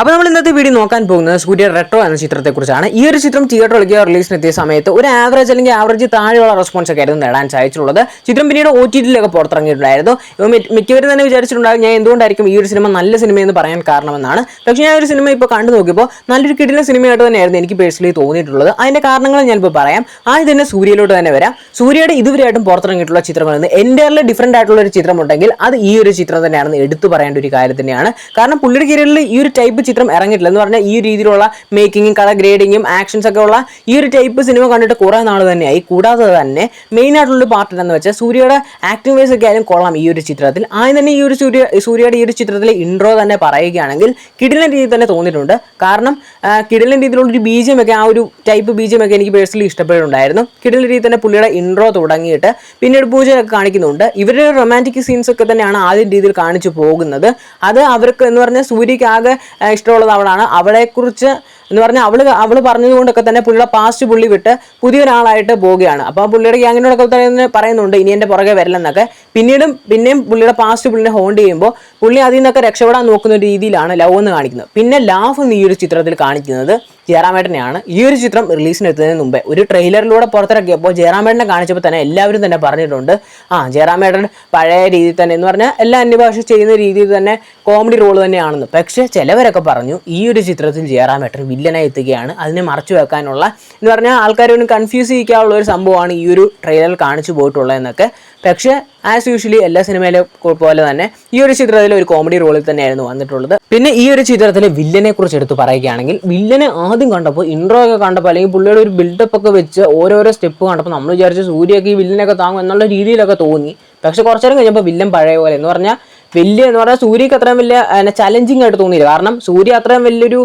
അപ്പോൾ നമ്മൾ ഇന്നത്തെ വീഡിയോ നോക്കാൻ പോകുന്നത് സൂര്യ റെട്രോ എന്ന ചിത്രത്തെക്കുറിച്ചാണ്. ഈ ഒരു ചിത്രം തിയേറ്ററിലേക്ക് റിലീസിനെത്തിയ സമയത്ത് ഒരു ആവറേജ് അല്ലെങ്കിൽ ആവറേജ് താഴെയുള്ള റെസ്പോൺസ് ഒക്കെ ആയിരുന്നു നേടാൻ സാധിച്ചിട്ടുള്ളത്. ചിത്രം പിന്നീട് ഒ ടി ടിയിലൊക്കെ പുറത്തിറങ്ങിയിട്ടുണ്ടായിരുന്നു. മിക്കവരും തന്നെ വിചാരിച്ചിട്ടുണ്ടാകും ഞാൻ എന്തുകൊണ്ടായിരിക്കും ഈ ഒരു സിനിമ നല്ല സിനിമയെന്ന് പറയാൻ കാരണമെന്നാണ്. പക്ഷേ ഞാൻ ഒരു സിനിമ ഇപ്പോൾ കണ്ടു നോക്കിയപ്പോൾ നല്ലൊരു കിടിലൻ സിനിമയായിട്ട് തന്നെയായിരുന്നു എനിക്ക് പേഴ്സണലി തോന്നിയിട്ടുള്ളത്. അതിന്റെ കാരണങ്ങൾ ഞാനിപ്പോൾ പറയാം. ആദ്യം തന്നെ സൂര്യയിലോട്ട് തന്നെ വരാം. സൂര്യയുടെ ഇതുവരെയായിട്ടും പുറത്തിറങ്ങിയിട്ടുള്ള ചിത്രങ്ങളിൽ നിന്ന് എന്റയർലി ഡിഫറെന്റ് ആയിട്ടുള്ള ഒരു ചിത്രമുണ്ടെങ്കിൽ അത് ഈ ഒരു ചിത്രം തന്നെയാണെന്ന് എടുത്തു പറയേണ്ട ഒരു കാര്യം തന്നെയാണ്. കാരണം പുള്ളിയുടെ കീഴിൽ ഈ ഒരു ടൈപ്പ് ചിത്രം ഇറങ്ങിയിട്ടില്ല. എന്ന് പറഞ്ഞാൽ ഈ രീതിയിലുള്ള മേക്കിങ്ങും കളർ ഗ്രേഡിങ്ങും ആക്ഷൻസ് ഒക്കെ ഉള്ള ഈ ഒരു ടൈപ്പ് സിനിമ കണ്ടിട്ട് കുറേ നാൾ തന്നെയായി. കൂടാതെ തന്നെ മെയിൻ ആയിട്ടുള്ള പാർട്ട് എന്ന് വെച്ചാൽ സൂര്യയുടെ ആക്ടിംഗ് വൈസ് ഒക്കെ ആയാലും കൊള്ളാം ഈ ഒരു ചിത്രത്തിൽ. ആദ്യം തന്നെ ഈ ഒരു സൂര്യ സൂര്യയുടെ ഈ ഒരു ചിത്രത്തിലെ ഇൻട്രോ തന്നെ പറയുകയാണെങ്കിൽ കിടിലൻ രീതിയിൽ തന്നെ തോന്നിയിട്ടുണ്ട്. കാരണം കിടിലൻ രീതിയിലുള്ള ഒരു ബീജം ഒക്കെ ആ ഒരു ടൈപ്പ് ബീജം ഒക്കെ എനിക്ക് പേഴ്സണലി ഇഷ്ടപ്പെട്ടിട്ടുണ്ടായിരുന്നു. കിടിലൻ രീതിയിൽ തന്നെ പുള്ളിയുടെ ഇൻട്രോ തുടങ്ങിയിട്ട് പിന്നീട് പൂജയൊക്കെ കാണിക്കുന്നുണ്ട്. ഇവരുടെ റൊമാന്റിക് സീൻസ് ഒക്കെ തന്നെയാണ് ആദ്യം രീതിയിൽ കാണിച്ചു പോകുന്നത്. അത് അവർക്ക് എന്ന് പറഞ്ഞാൽ സൂര്യയ്ക്ക് ആകെ ആ, ഇഷ്ടമുള്ളത് അവളാണ് അവളെക്കുറിച്ച് എന്ന് പറഞ്ഞാൽ അവൾ അവൾ പറഞ്ഞതുകൊണ്ടൊക്കെ തന്നെ പുള്ളിയുടെ പാസ്റ്റ് പുള്ളി വിട്ട് പുതിയൊരാളായിട്ട് പോവുകയാണ്. അപ്പോൾ പുള്ളിയുടെ ഗ്യാങ്ങിനോടൊക്കെ തന്നെ പറയുന്നുണ്ട് ഇനി എന്റെ പുറകെ വരില്ലെന്നൊക്കെ. പിന്നീടും പിന്നെയും പുള്ളിയുടെ പാസ്റ്റ് പുള്ളിനെ ഹോണ്ട് ചെയ്യുമ്പോൾ പുള്ളി അതിൽ നിന്നൊക്കെ രക്ഷപ്പെടാൻ നോക്കുന്ന ഒരു രീതിയിലാണ് ലവ് എന്ന് കാണിക്കുന്നത്. പിന്നെ ലാഫ് എന്ന് ഈ ഒരു ചിത്രത്തിൽ കാണിക്കുന്നത് ജയറാമേട്ടനെയാണ്. ഈ ഒരു ചിത്രം റിലീസിന് എത്തുന്നതിന് മുമ്പേ ഒരു ട്രെയിലറിലൂടെ പുറത്തിറക്കിയപ്പോൾ ജയറാമേട്ടനെ കാണിച്ചപ്പോൾ തന്നെ എല്ലാവരും തന്നെ പറഞ്ഞിട്ടുണ്ട് ആ ജയറാമേട്ടൻ പഴയ രീതിയിൽ തന്നെ എന്ന് പറഞ്ഞാൽ എല്ലാ അന്യഭാഷ ചെയ്യുന്ന രീതിയിൽ തന്നെ കോമഡി റോൾ തന്നെയാണെന്ന്. പക്ഷേ ചിലവരൊക്കെ പറഞ്ഞു ഈ ഒരു ചിത്രത്തിൽ ജയറാമേട്ടൻ വില്ലനായി എത്തുകയാണ് അതിനെ മറച്ചു വെക്കാനുള്ള എന്ന് പറഞ്ഞാൽ ആൾക്കാരെ ഒന്ന് കൺഫ്യൂസ് ചെയ്യിക്കാനുള്ള ഒരു സംഭവമാണ് ഈ ഒരു ട്രെയിലർ കാണിച്ചു പോയിട്ടുള്ളത് എന്നൊക്കെ. പക്ഷേ ആസ് യൂഷ്വലി എല്ലാ സിനിമയിലും പോലെ തന്നെ ഈ ഒരു ചിത്രത്തിൽ ഒരു കോമഡി റോളിൽ തന്നെയായിരുന്നു വന്നിട്ടുള്ളത്. പിന്നെ ഈ ഒരു ചിത്രത്തിലെ വില്ലനെ കുറിച്ച് എടുത്ത് പറയുകയാണെങ്കിൽ വില്ലനെ ആദ്യം കണ്ടപ്പോൾ ഇൻട്രോ ഒക്കെ കണ്ടപ്പോൾ അല്ലെങ്കിൽ പുള്ളിയുടെ ഒരു ബിൽഡപ്പ് ഒക്കെ വെച്ച് ഓരോരോ സ്റ്റെപ്പ് കണ്ടപ്പോൾ നമ്മൾ വിചാരിച്ചു സൂര്യയൊക്കെ ഈ വില്ലനൊക്കെ താങ്ങും എന്നുള്ള രീതിയിലൊക്കെ തോന്നി. പക്ഷെ കുറച്ചു നേരം കഴിഞ്ഞപ്പോൾ വില്ലൻ പഴയ പോലെ എന്ന് പറഞ്ഞാൽ വലിയ എന്ന് പറഞ്ഞാൽ സൂര്യക്ക് അത്രയും വലിയ ചലഞ്ചിങ് ആയിട്ട് തോന്നിയില്ല. കാരണം സൂര്യ അത്രയും വലിയൊരു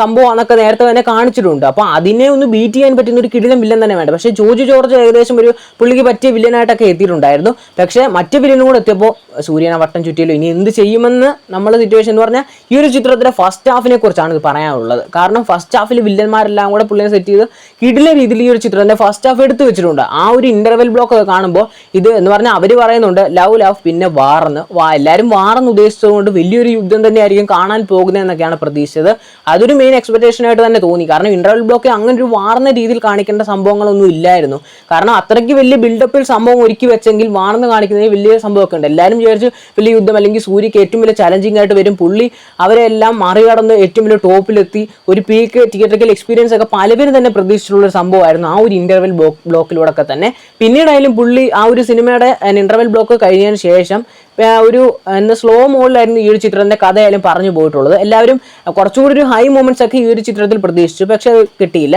സംഭവം എന്നൊക്കെ നേരത്തെ തന്നെ കാണിച്ചിട്ടുണ്ട്. അപ്പോൾ അതിനെ ഒന്ന് ബീറ്റ് ചെയ്യാൻ പറ്റുന്ന ഒരു കിടിലം വില്ലൻ തന്നെ വേണ്ട പക്ഷേ ജോജു ജോർജ് ഏകദേശം ഒരു പുള്ളിക്ക് പറ്റിയ വില്ലനായിട്ടൊക്കെ എത്തിയിട്ടുണ്ടായിരുന്നു. പക്ഷേ മറ്റ് വില്ലനും കൂടെ എത്തിയപ്പോൾ സൂര്യനെ വട്ടം ചുറ്റിയല്ലോ. ഇനി എന്ത് ചെയ്യുമെന്ന് നമ്മളെ സിറ്റുവേഷൻ എന്ന് പറഞ്ഞാൽ ഈ ഒരു ചിത്രത്തിലെ ഫസ്റ്റ് ഹാഫിനെ കുറിച്ചാണ് പറയാനുള്ളത്. കാരണം ഫസ്റ്റ് ഹാഫിൽ വില്ലന്മാരെല്ലാം കൂടെ പുള്ളിനെ സെറ്റ് ചെയ്ത് കിടില രീതിയിൽ ഈ ഒരു ചിത്രത്തിന്റെ ഫസ്റ്റ് ഹാഫ് എടുത്തു വെച്ചിട്ടുണ്ട്. ആ ഒരു ഇന്റർവെൽ ബ്ലോക്ക് ഒക്കെ കാണുമ്പോൾ ഇത് എന്ന് പറഞ്ഞാൽ അവർ പറയുന്നുണ്ട് ലവ് ലവ് പിന്നെ വാർന്ന് വാ എല്ലാവരും വാറെന്ന് ഉദ്ദേശിച്ചതുകൊണ്ട് വലിയൊരു യുദ്ധം തന്നെയായിരിക്കും കാണാൻ പോകുന്നതെന്നൊക്കെയാണ് പ്രതീക്ഷിച്ചത്. അതൊരു മെയിൻ എക്സ്പെക്ടേഷനായിട്ട് തന്നെ തോന്നി. കാരണം ഇന്റർവൽ ബ്ലോക്ക് അങ്ങനെ ഒരു വാർന്ന രീതിയിൽ കാണിക്കേണ്ട സംഭവങ്ങളൊന്നും ഇല്ലായിരുന്നു. കാരണം അത്രയ്ക്ക് വലിയ ബിൽഡപ്പിൽ സംഭവം ഒരുക്കി വെച്ചെങ്കിൽ വാർന്ന് കാണിക്കുന്നതിന് വലിയ സംഭവമൊക്കെ ഉണ്ട്. എല്ലാവരും വിചാരിച്ചു വലിയ യുദ്ധം അല്ലെങ്കിൽ സൂര്യക്ക് ഏറ്റവും വലിയ ചലഞ്ചിങ് ആയിട്ട് വരും. പുള്ളി അവരെല്ലാം മറികടന്ന് ഏറ്റവും വലിയ ടോപ്പിലെത്തി. ഒരു പീക്ക് തിയേറ്ററിക്കൽ എക്സ്പീരിയൻസ് ഒക്കെ പലവരും തന്നെ പ്രതീക്ഷിച്ചിട്ടുള്ള ഒരു സംഭവമായിരുന്നു ആ ഒരു ഇന്റർവെൽ ബ്ലോക്കിലൂടെ ഒക്കെ തന്നെ. പിന്നീടായാലും പുള്ളി ആ ഒരു സിനിമയുടെ ഇന്റർവെൽ ബ്ലോക്ക് കഴിഞ്ഞതിന് ശേഷം ഒരു എന്താ സ്ലോ മോഡിലായിരുന്നു ഈ ഒരു ചിത്രത്തിന്റെ കഥയായാലും പറഞ്ഞു പോയിട്ടുള്ളത്. എല്ലാവരും കുറച്ചുകൂടി ഒരു ഹൈ മൂമെന്റ്സ് ഒക്കെ ഈ ഒരു ചിത്രത്തിൽ പ്രതീക്ഷിച്ചു പക്ഷേ കിട്ടിയില്ല.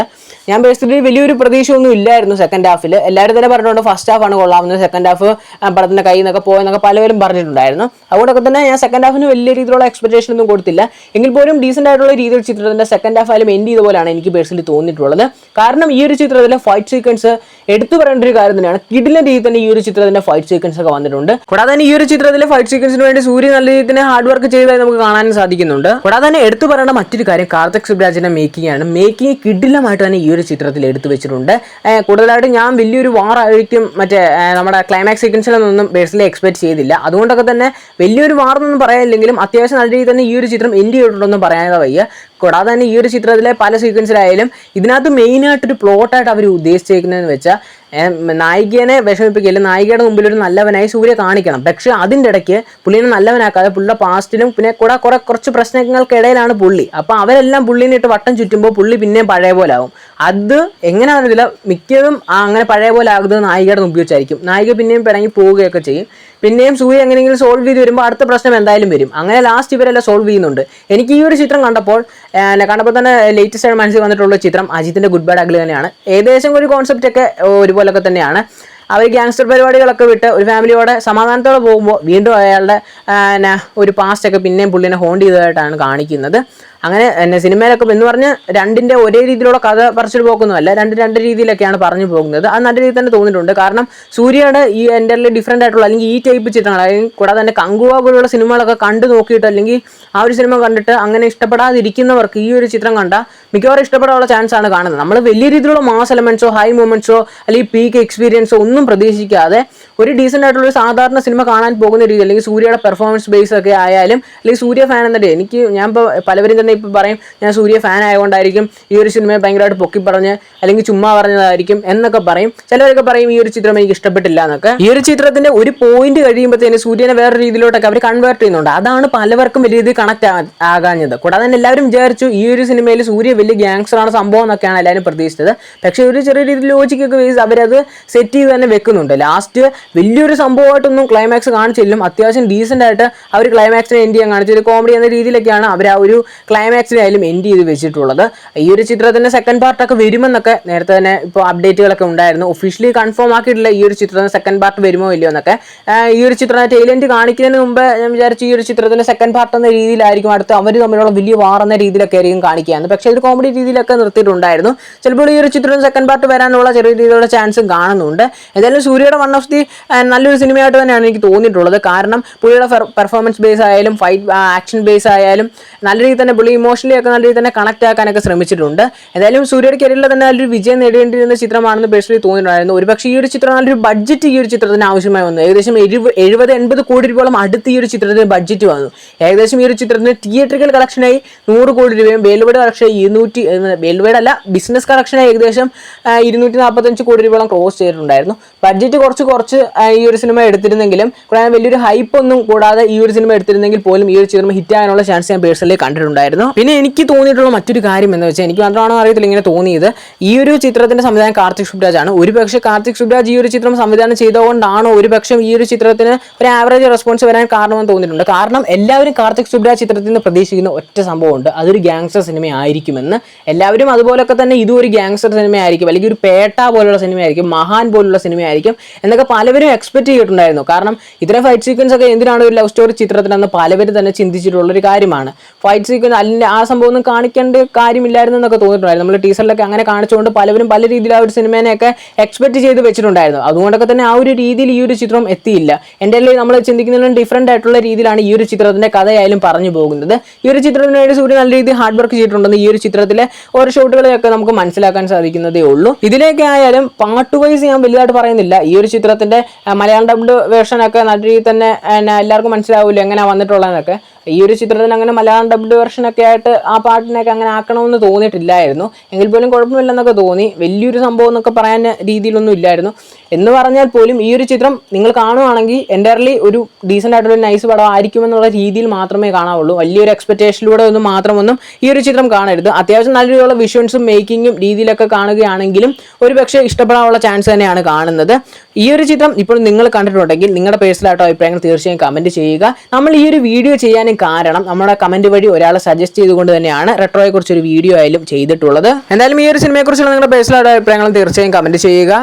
ഞാൻ ബേസിക്കലി വലിയൊരു പ്രതീക്ഷയൊന്നും ഇല്ലായിരുന്നു സെക്കൻഡ് ഹാഫിൽ എല്ലാവരും തന്നെ പറഞ്ഞിട്ടുണ്ട് ഫസ്റ്റ് ഹാഫ് ആണ് കൊള്ളാവുന്നത്. സെക്കൻഡ് ഹാഫ് പടത്തിന്റെ കയ്യിൽ നിന്നൊക്കെ പോയെന്നൊക്കെ പലവരും പറഞ്ഞിട്ടുണ്ടായിരുന്നു. അതുകൊണ്ടൊക്കെ തന്നെ ഞാൻ സെക്കൻഡ് ഹാഫിന് വലിയ രീതിയിലുള്ള എക്സ്പെക്ടേഷൻ ഒന്നും കൊടുത്തില്ല. എങ്കിൽ പോലും ഡീസെന്റ് ആയിട്ടുള്ള രീതിയിൽ ചിത്രത്തിന്റെ സെക്കൻഡ് ഹാഫ് ആയാലും എൻഡ് ചെയ്ത പോലെയാണ് എനിക്ക് പേഴ്സണലി തോന്നിയിട്ടുള്ളത്. കാരണം ഈ ഒരു ചിത്രത്തിലെ ഫൈറ്റ് സീക്വൻസ് എടുത്തു പറയേണ്ട ഒരു കാര്യം തന്നെയാണ്. കിടില രീതിയിൽ തന്നെ ഈ ഒരു ചിത്രത്തിന്റെ ഫൈറ്റ് സീക്വൻസ് ഒക്കെ വന്നിട്ടുണ്ട്. കൂടാതെ തന്നെ ഈ ഒരു ചിത്രത്തിലെ ഫൈറ്റ് സീക്വൻസിന് വേണ്ടി സൂര്യ നല്ല രീതിയിൽ തന്നെ ഹാർഡ് വർക്ക് ചെയ്തതായി നമുക്ക് കാണാൻ സാധിക്കുന്നുണ്ട്. കൂടാതെ തന്നെ എടുത്തു പറയേണ്ട മറ്റൊരു കാര്യം കാർത്തിക് സുബ്രാജിന്റെ മേക്കിംഗ് ആണ്. മേക്കിംഗ് കിഡിലമായിട്ട് തന്നെ ഈ ഒരു ചിത്രത്തിൽ എടുത്തു വെച്ചിട്ടുണ്ട്. കൂടുതലായിട്ട് ഞാൻ വലിയൊരു വാർ ആയിരിക്കും മറ്റേ നമ്മുടെ ക്ലൈമാക്സ് സീക്വൻസിലൊന്നും ബേസിലെ എക്സ്പെക്ട് ചെയ്തില്ല. അതുകൊണ്ടൊക്കെ തന്നെ വലിയൊരു വാർ എന്നൊന്നും പറയാനില്ലെങ്കിലും അത്യാവശ്യം നല്ല രീതിയിൽ തന്നെ ഈ ഒരു ചിത്രം എൻഡ് ചെയ്തിട്ടുണ്ടെന്നും പറയാതെ വയ്യ. കൂടാതെ തന്നെ ഈ ഒരു ചിത്രത്തിലെ പല സീക്വൻസിലായാലും ഇതിനകത്ത് മെയിനായിട്ടൊരു പ്ലോട്ടായിട്ട് അവർ ഉദ്ദേശിച്ചേക്കുന്നതെന്ന് വെച്ചാൽ നായികനെ വിഷമിപ്പിക്കില്ല നായികയുടെ മുമ്പിൽ ഒരു നല്ലവനായി സൂര്യ കാണിക്കണം. പക്ഷെ അതിന്റെ ഇടയ്ക്ക് പുള്ളിനെ നല്ലവനാക്കാതെ പുള്ളിയുടെ പാസ്റ്റിലും പിന്നെ കൂടെ കുറെ കുറച്ച് പ്രശ്നങ്ങൾക്കിടയിലാണ് പുള്ളി. അപ്പോൾ അവരെല്ലാം പുള്ളിനെ വട്ടം ചുറ്റുമ്പോൾ പുള്ളി പിന്നെയും പഴയ പോലെ ആവും. അത് എങ്ങനെയാണെന്നില്ല മിക്കതും അങ്ങനെ പഴയ പോലെ ആകുന്നത് നായികയുടെ മുമ്പിൽ വെച്ചായിരിക്കും. നായിക പിന്നെയും പിണങ്ങി പോവുകയൊക്കെ ചെയ്യും. പിന്നെയും സൂര്യ എങ്ങനെയെങ്കിലും സോൾവ് ചെയ്ത് വരുമ്പോൾ അടുത്ത പ്രശ്നം എന്തായാലും വരും. അങ്ങനെ ലാസ്റ്റ് ഇവരെല്ലാം സോൾവ് ചെയ്യുന്നുണ്ട്. എനിക്ക് ഈ ഒരു ചിത്രം കണ്ടപ്പോൾ കണ്ടപ്പോൾ തന്നെ ലേറ്റസ്റ്റ് ആയിട്ട് മനസ്സിൽ വന്നിട്ടുള്ള ചിത്രം അജിത്തിന്റെ ഗുഡ് ബാഡ് അഗ്ലി തന്നെയാണ്. ഏകദേശം ഒരു കോൺസെപ്റ്റ് ഒക്കെ ഒരുപോലൊക്കെ തന്നെയാണ്. അവർ ഗ്യാങ്സ്റ്റർ പരിപാടികളൊക്കെ വിട്ട് ഒരു ഫാമിലിയോടെ സമാധാനത്തോടെ പോകുമ്പോൾ വീണ്ടും അയാളുടെ ഒരു പാസ്റ്റൊക്കെ പിന്നെയും പുള്ളിനെ ഹോണ്ട് ചെയ്തതായിട്ടാണ് കാണിക്കുന്നത്. അങ്ങനെ എന്നെ സിനിമയിലൊക്കെ എന്ന് പറഞ്ഞാൽ രണ്ടിന്റെ ഒരേ രീതിയിലുള്ള കഥ പറിച്ചിട്ട് പോക്കുന്നതല്ല രണ്ട് രണ്ട് രീതിയിലൊക്കെയാണ് പറഞ്ഞു പോകുന്നത്. അത് നല്ല രീതിയിൽ തന്നെ തോന്നിയിട്ടുണ്ട്. കാരണം സൂര്യയുടെ ഈ എന്റെ ഡിഫറെന്റ് ആയിട്ടുള്ള അല്ലെങ്കിൽ ഈ ടൈപ്പ് ചിത്രങ്ങൾ അല്ലെങ്കിൽ കൂടാതെ തന്നെ കങ്കുവ പോലുള്ള സിനിമകളൊക്കെ കണ്ടു നോക്കിയിട്ട് അല്ലെങ്കിൽ ആ ഒരു സിനിമ കണ്ടിട്ട് അങ്ങനെ ഇഷ്ടപ്പെടാതിരിക്കുന്നവർക്ക് ഈ ഒരു ചിത്രം കണ്ട മിക്കവാറും ഇഷ്ടപ്പെടാനുള്ള ചാൻസ് ആണ് കാണുന്നത്. നമ്മൾ വലിയ രീതിയിലുള്ള മാസ് എലമെന്റ്സോ ഹൈ മൂമെന്റ്സോ അല്ലെങ്കിൽ പീക്ക് എക്സ്പീരിയൻസോ ഒന്നും പ്രതീക്ഷിക്കാതെ ഒരു ഡീസന്റ് ആയിട്ടുള്ള ഒരു സാധാരണ സിനിമ കാണാൻ പോകുന്ന രീതി അല്ലെങ്കിൽ സൂര്യയുടെ പെർഫോമൻസ് ബേസ് ഒക്കെ ആയാലും അല്ലെങ്കിൽ സൂര്യ ഫാൻ എന്നിട്ട് എനിക്ക് ഞാൻ ഇപ്പോൾ പലവരും തന്നെ ഇപ്പോൾ പറയും ഞാൻ സൂര്യ ഫാൻ ആയതുകൊണ്ടായിരിക്കും ഈ ഒരു സിനിമയെ ഭയങ്കരമായിട്ട് പൊക്കി പറഞ്ഞ് അല്ലെങ്കിൽ ചുമ്മാ പറഞ്ഞതായിരിക്കും എന്നൊക്കെ പറയും. ചിലവരൊക്കെ പറയും ഈ ഒരു ചിത്രം എനിക്ക് ഇഷ്ടപ്പെട്ടില്ല എന്നൊക്കെ. ഈ ഒരു ചിത്രത്തിന്റെ ഒരു പോയിന്റ് കഴിയുമ്പോഴത്തേന് സൂര്യനെ വേറെ രീതിയിലോട്ടൊക്കെ അവർ കൺവേർട്ട് ചെയ്യുന്നുണ്ട്. അതാണ് പലവർക്കും വലിയ രീതിയിൽ കണക്ട് ആകാഞ്ഞത്. കൂടാതെ തന്നെ എല്ലാവരും വിചാരിച്ചു ഈ ഒരു സിനിമയിൽ സൂര്യ വലിയ ഗ്യാങ്സ്റ്ററാണ് സംഭവം എന്നൊക്കെയാണ് എല്ലാവരും പ്രതീക്ഷിച്ചത്. പക്ഷേ ഒരു ചെറിയ രീതിയിൽ ലോജിക്കൊക്കെ വെച്ച് അവരത് സെറ്റ് ചെയ്ത് തന്നെ വെക്കുന്നുണ്ട്. ലാസ്റ്റ് വലിയൊരു സംഭവമായിട്ടൊന്നും ക്ലൈമാക്സ് കാണിച്ചില്ലും അത്യാവശ്യം ഡീസെന്റ് ആയിട്ട് അവർ ക്ലൈമാക്സിനെ എൻഡ് ചെയ്യാൻ കാണിച്ചു ഒരു കോമഡി എന്ന രീതിയിലൊക്കെയാണ് അവർ ആ ഒരു ക്ലൈമാക്സിനായാലും എൻഡ് ചെയ്ത് വെച്ചിട്ടുള്ളത്. ഈ ഒരു ചിത്രത്തിന്റെ സെക്കൻഡ് പാർട്ടൊക്കെ വരുമെന്നൊക്കെ നേരത്തെ തന്നെ ഇപ്പോൾ അപ്ഡേറ്റുകളൊക്കെ ഉണ്ടായിരുന്നു. ഒഫീഷ്യലി കൺഫേം ആക്കിയിട്ടില്ല ഈ ഒരു ചിത്രത്തിന് സെക്കൻഡ് പാർട്ട് വരുമോ ഇല്ലയോ എന്നൊക്കെ. ഈ ഒരു ചിത്രം ടൈലന്റ് കാണിക്കുന്നതിന് മുമ്പ് ഞാൻ വിചാരിച്ചു ഈ ഒരു ചിത്രത്തിന്റെ സെക്കൻഡ് പാർട്ട് എന്ന രീതിയിലായിരിക്കും. അടുത്ത് അവർ തമ്മിലുള്ള വലിയ വാർ എന്ന രീതിയിലൊക്കെ ആയിരിക്കും കാണിക്കുകയാണ് പക്ഷേ ഇത് കോമഡി രീതിയിലൊക്കെ നിർത്തിയിട്ടുണ്ടായിരുന്നു. ചിലപ്പോൾ ഈ ഒരു ചിത്രം സെക്കൻഡ് പാർട്ട് വരാനുള്ള ചെറിയ രീതിയിലുള്ള ചാൻസും കാണുന്നുണ്ട്. എന്തായാലും സൂര്യയുടെ വൺ ഓഫ് ദി നല്ലൊരു സിനിമയായിട്ട് തന്നെയാണ് എനിക്ക് തോന്നിയിട്ടുള്ളത്. കാരണം പുള്ളിയുടെ പെർഫോമൻസ് ബേസ് ആയാലും ഫൈറ്റ് ആക്ഷൻ ബേസ് ആയാലും നല്ല രീതിയിൽ തന്നെ പുള്ളി ഇമോഷണലി ഒക്കെ നല്ല രീതിയിൽ തന്നെ കണക്ട് ആക്കാനൊക്കെ ശ്രമിച്ചിട്ടുണ്ട്. എന്തായാലും സൂര്യയുടെ കരിയറിൽ തന്നെ നല്ലൊരു വിജയം നേടേണ്ടിയിരുന്ന ചിത്രമാണെന്ന് പേഴ്സണലി തോന്നിയിട്ടുണ്ടായിരുന്നു. ഒരുപക്ഷെ ഈ ഒരു ചിത്രം നല്ലൊരു ബഡ്ജറ്റ് ഈ ഒരു ചിത്രത്തിന് ആവശ്യമായി വന്നു. ഏകദേശം എഴുപത് എഴുപത് എൺപത് കോടി രൂപയോളം അടുത്ത് ഈ ഒരു ചിത്രത്തിന് ബഡ്ജറ്റ് വന്നു. ഏകദേശം ഈ ഒരു ചിത്രത്തിന് തിയേറ്ററിക്കൽ കളക്ഷനായി നൂറ് കോടി രൂപയും വേലുവയുടെ കളക്ഷനായി ഇരുന്നൂറ്റി വേലുവയുടെ അല്ല ബിസിനസ് കളക്ഷനായി ഏകദേശം ഇരുന്നൂറ്റി നാൽപ്പത്തഞ്ച് കോടി രൂപയോളം ക്രോസ് ചെയ്തിട്ടുണ്ടായിരുന്നു. ബഡ്ജറ്റ് കുറച്ച് കുറച്ച് ഈ ഒരു സിനിമ എടുത്തിരുന്നെങ്കിലും കൂടാതെ വലിയൊരു ഹൈപ്പ് ഒന്നും കൂടാതെ ഈ ഒരു സിനിമ എടുത്തിരുന്നെങ്കിൽ പോലും ഈ ഒരു ചിത്രം ഹിറ്റ് ആകാനുള്ള ചാൻസ് ഞാൻ പേഴ്സണലി കണ്ടിട്ടുണ്ടായിരുന്നു. പിന്നെ എനിക്ക് തോന്നിയിട്ടുള്ള മറ്റൊരു കാര്യം എന്ന് വെച്ചാൽ എനിക്ക് മാത്രമാണോ അറിയത്തില്ല ഇങ്ങനെ തോന്നിയത്. ഈ ഒരു ചിത്രത്തിന്റെ സംവിധാനം കാർത്തിക് സുബ്രാജ് ആണ് ഒരു പക്ഷേ കാർത്തിക് സുബ്രാജ് ഈ ഒരു ചിത്രം സംവിധാനം ചെയ്തുകൊണ്ടാണോ ഒരു പക്ഷേ ഈ ഒരു ചിത്രത്തിന് ഒരു ആവറേജ് റെസ്പോൺസ് വരാൻ കാരണമെന്ന് തോന്നിയിട്ടുണ്ട്. കാരണം എല്ലാവരും കാർത്തിക് സുബ്രാജ് ചിത്രത്തിൽ നിന്ന് പ്രതീക്ഷിക്കുന്ന ഒറ്റ സംഭവമുണ്ട്. അതൊരു ഗ്യാങ്സ്റ്റർ സിനിമ ആയിരിക്കുമെന്ന്. എല്ലാവരും അതുപോലൊക്കെ തന്നെ ഇതും ഒരു ഗ്യാങ്സ്റ്റർ സിനിമ ആയിരിക്കും. അല്ലെങ്കിൽ ഒരു പേട്ട പോലുള്ള സിനിമ ആയിരിക്കും. മഹാൻ പോലുള്ള സിനിമ ആയിരിക്കും. എന്നൊക്കെ പലവരും എക്സ്പെക്ട് ചെയ്തിട്ടുണ്ടായിരുന്നു. കാരണം ഇത്തരം ഫൈറ്റ് സീക്വൻസ് ഒക്കെ എന്തിനാണ് ഒരു ലവ് സ്റ്റോറി ചിത്രത്തിനെന്ന് പലവരും തന്നെ ചിന്തിച്ചിട്ടുള്ള ഒരു കാര്യമാണ്. ഫൈറ്റ് സീക്വൻസ് അല്ലെങ്കിൽ ആ സംഭവം ഒന്നും കാണിക്കേണ്ട കാര്യമില്ലായിരുന്നു എന്നൊക്കെ തോന്നിയിട്ടുണ്ടായിരുന്നു. നമ്മൾ ടീച്ചറിലൊക്കെ അങ്ങനെ കാണിച്ചുകൊണ്ട് പലവരും പല രീതിയിൽ ആ ഒരു സിനിമേനെയൊക്കെ എക്സ്പെക്ട് ചെയ്ത് വെച്ചിട്ടുണ്ടായിരുന്നു. അതുകൊണ്ടൊക്കെ തന്നെ ആ ഒരു രീതിയിൽ ഈ ഒരു ചിത്രം എത്തിയില്ല. എന്റെ അല്ലെങ്കിൽ നമ്മൾ ചിന്തിക്കുന്നതിലും ഡിഫറെന്റ് ആയിട്ടുള്ള രീതിയിലാണ് ഈ ഒരു ചിത്രത്തിന്റെ കഥയായാലും പറഞ്ഞു പോകുന്നത്. ഈ ഒരു ചിത്രത്തിന് വേണ്ടി സൂര്യ നല്ല രീതിയിൽ ഹാർഡ് വർക്ക് ചെയ്തിട്ടുണ്ടെന്ന് ഈ ഒരു ചിത്രത്തിലെ ഓരോ ഷോട്ടുകളെയൊക്കെ നമുക്ക് മനസ്സിലാക്കാൻ സാധിക്കുന്നതേ ഉള്ളൂ. ഇതിലേക്ക് ആയാലും പാർട്ട് വൈസ് ഞാൻ വലുതായിട്ട് പറയുന്നില്ല. ഈ ഒരു ചിത്രത്തിന്റെ മലയാളം ഡബ്ഡ് വേർഷനൊക്കെ നല്ല രീതിയിൽ തന്നെ എല്ലാവർക്കും മനസ്സിലാവില്ല എങ്ങനെയാണ് വന്നിട്ടുള്ളതെന്നൊക്കെ. ഈ ഒരു ചിത്രത്തിന് അങ്ങനെ മലയാളം ഡബ്ഡ് വെർഷനൊക്കെ ആയിട്ട് ആ പാട്ടിനൊക്കെ അങ്ങനെ ആക്കണമെന്ന് തോന്നിയിട്ടില്ലായിരുന്നു. എങ്കിൽ പോലും കുഴപ്പമില്ലെന്നൊക്കെ തോന്നി. വലിയൊരു സംഭവം എന്നൊക്കെ പറയാൻ രീതിയിലൊന്നും ഇല്ലായിരുന്നു. എന്ന് പറഞ്ഞാൽ പോലും ഈ ഒരു ചിത്രം നിങ്ങൾ കാണുവാണെങ്കിൽ എന്റയർലി ഒരു ഡീസന്റ് ആയിട്ടുള്ള നൈസ് പടം ആയിരിക്കും എന്നുള്ള രീതിയിൽ മാത്രമേ കാണാവുള്ളൂ. വലിയൊരു എക്സ്പെക്ടേഷനിലൂടെ ഒന്നും മാത്രമൊന്നും ഈ ഒരു ചിത്രം കാണരുത്. അത്യാവശ്യം നല്ല രീതിയിലുള്ള വിഷ്വൽസും മേക്കിങ്ങും രീതിയിലൊക്കെ കാണുകയാണെങ്കിലും ഒരു പക്ഷേ ഇഷ്ടപ്പെടാനുള്ള ചാൻസ് തന്നെയാണ് കാണുന്നത്. ഈ ഒരു ചിത്രം ഇപ്പോൾ നിങ്ങൾ കണ്ടിട്ടുണ്ടെങ്കിൽ നിങ്ങളുടെ പേഴ്സണലായിട്ട് അഭിപ്രായങ്ങൾ തീർച്ചയായും കമന്റ് ചെയ്യുക. നമ്മൾ ഈ ഒരു വീഡിയോ ചെയ്യാനും കാരണം നമ്മുടെ കമന്റ് വഴി ഒരാളെ സജസ്റ്റ് ചെയ്തുകൊണ്ട് തന്നെയാണ് റെട്രോയെ കുറിച്ച് ഒരു വീഡിയോ ആയാലും ചെയ്തിട്ടുള്ളത്. എന്തായാലും ഈ ഒരു സിനിമയെക്കുറിച്ചുള്ള നിങ്ങളുടെ പേഴ്സണലായിട്ട് അഭിപ്രായങ്ങൾ തീർച്ചയായും കമന്റ് ചെയ്യുക.